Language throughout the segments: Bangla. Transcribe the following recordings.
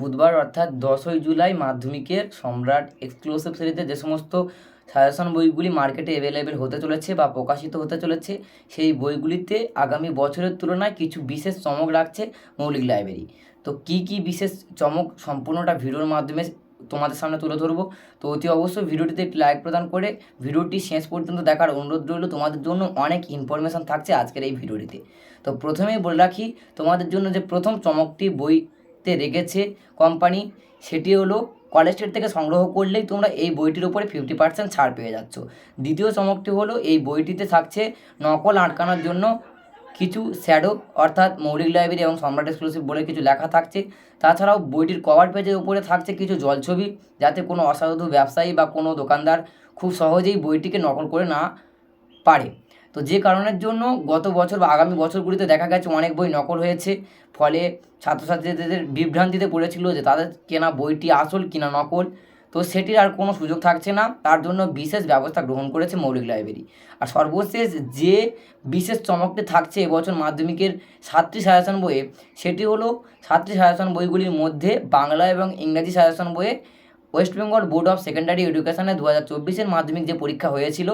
বুধবার অর্থাৎ দশই জুলাই মাধ্যমিকের সম্রাট এক্সক্লুসিভ সিরিজে যে সমস্ত সাজেশন বইগুলি মার্কেটে অ্যাভেলেবেল হতে চলেছে বা প্রকাশিত হতে চলেছে, সেই বইগুলিতে আগামী বছরের তুলনায় কিছু বিশেষ চমক রাখছে মৌলিক লাইব্রেরি তো কী কী বিশেষ চমক সম্পূর্ণটা ভিডিওর মাধ্যমে তোমাদের সামনে তুলে ধরবো? তো অতি অবশ্যই ভিডিওটিতে একটি লাইক প্রদান করে ভিডিওটি শেষ পর্যন্ত দেখার অনুরোধ রইল, তোমাদের জন্য অনেক ইনফরমেশান থাকছে আজকের এই ভিডিওটিতে। তো প্রথমেই বলে রাখি, তোমাদের জন্য যে প্রথম চমকটি বইতে রেখেছে কোম্পানি সেটি হলো কলেজ স্ট্রিট থেকে সংগ্রহ করলেই তোমরা এই বইটির উপরে ফিফটি পার্সেন্ট ছাড় পেয়ে যাচ্ছ। দ্বিতীয় চমকটি হলো এই বইটিতে থাকছে নকল আটকানোর জন্য কিছু শ্যাডো অর্থাৎ মৌলিক লাইব্রেরি এবং সম্রাট এক্সক্লুসিভ বলে কিছু লেখা থাকছে। তাছাড়াও বইটির কভার পেজের উপরে থাকছে কিছু জলছবি যাতে কোনো অসাধু ব্যবসায়ী বা কোনো দোকানদার খুব সহজেই বইটিকে নকল করে না পারে। তো যে কারণের জন্য গত বছর বা আগামী বছরগুলিতে দেখা গেছে অনেক বই নকল হয়েছে। ফলে ছাত্রছাত্রীদের বিভ্রান্তিতে পড়েছিল যে তাদের কেনা বইটি আসল কিনা নকল। তো সেটির আর কোনো সুযোগ থাকছে না। তার জন্য বিশেষ ব্যবস্থা গ্রহণ করেছে মৌলিক লাইব্রেরি। আর সর্বশেষ যে বিশেষ চমকটি থাকছে এবছর মাধ্যমিকের ছাত্রী সাজেশন বইয়ে, সেটি হলো ছাত্রী সাজেশন বইগুলির মধ্যে বাংলা এবং ইংরাজি সাজেশন বইয়ে West Bengal Board of Secondary এডুকেশনে দু হাজার চব্বিশের মাধ্যমিক যে পরীক্ষা হয়েছিল,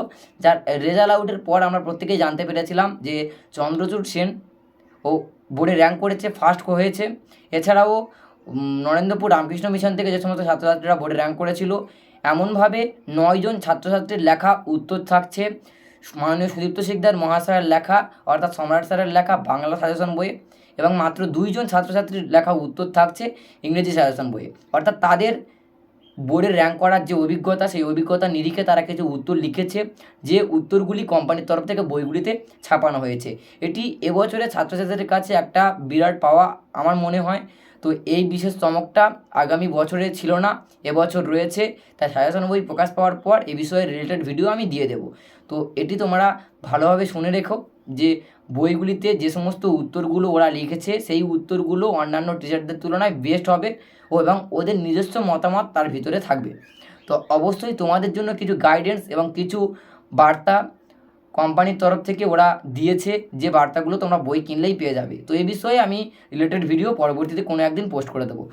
যার রেজাল্ট আউটের পর আমরা প্রত্যেকেই জানতে পেরেছিলাম যে চন্দ্রচূড় সেন ও বোর্ডে র্যাঙ্ক করেছে, ফার্স্ট হয়েছে। এছাড়াও নরেন্দ্রপুর রামকৃষ্ণ মিশন থেকে যে সমস্ত ছাত্রছাত্রীরা বোর্ডে র্যাঙ্ক করেছিল, এমনভাবে নয়জন ছাত্রছাত্রীর লেখা উত্তর থাকছে। মাননীয় সুদীপ্ত শিকদার মহাশয়ের লেখা, অর্থাৎ সম্রাট স্যারের লেখা বাংলা সাজেশন বইয়ে, এবং মাত্র দুইজন ছাত্রছাত্রীর লেখা উত্তর থাকছে ইংরেজি সাজেশন বইয়ে। অর্থাৎ তাদের বোর্ডে র্যাঙ্ক করার যে অভিজ্ঞতা, সেই অভিজ্ঞতা নিরিখে তারা কিছু উত্তর লিখেছে, যে উত্তরগুলি কোম্পানির তরফ থেকে বইগুলিতে ছাপানো হয়েছে। এটি এবছরে ছাত্রছাত্রীদের কাছে একটা বিরাট পাওয়া আমার মনে হয়। তো এই বিশেষ চমকটা আগামী বছরে ছিল না, এবছর রয়েছে। তাই সাজেশন বই প্রকাশ পাওয়ার পর এ বিষয়ে রিলেটেড ভিডিও আমি দিয়ে দেবো। তো এটি তোমরা ভালোভাবে শুনে রেখো। যে বইগুলিতে যে সমস্ত উত্তরগুলো ওরা লিখেছে, সেই উত্তরগুলো অন্যান্য টিচারদের তুলনায় বেস্ট হবে ও এবং ওদের নিজস্ব মতামত তার ভিতরে থাকবে। তো অবশ্যই তোমাদের জন্য কিছু গাইডেন্স এবং কিছু বার্তা কোম্পানির তরফ থেকে ওরা দিয়েছে যে বার্তাগুলো তোমরা বই কিনলেই পেয়ে যাবে। তো এই বিষয়ে আমি রিলেটেড ভিডিও পরবর্তীতে কোনো একদিন পোস্ট করে দেবো।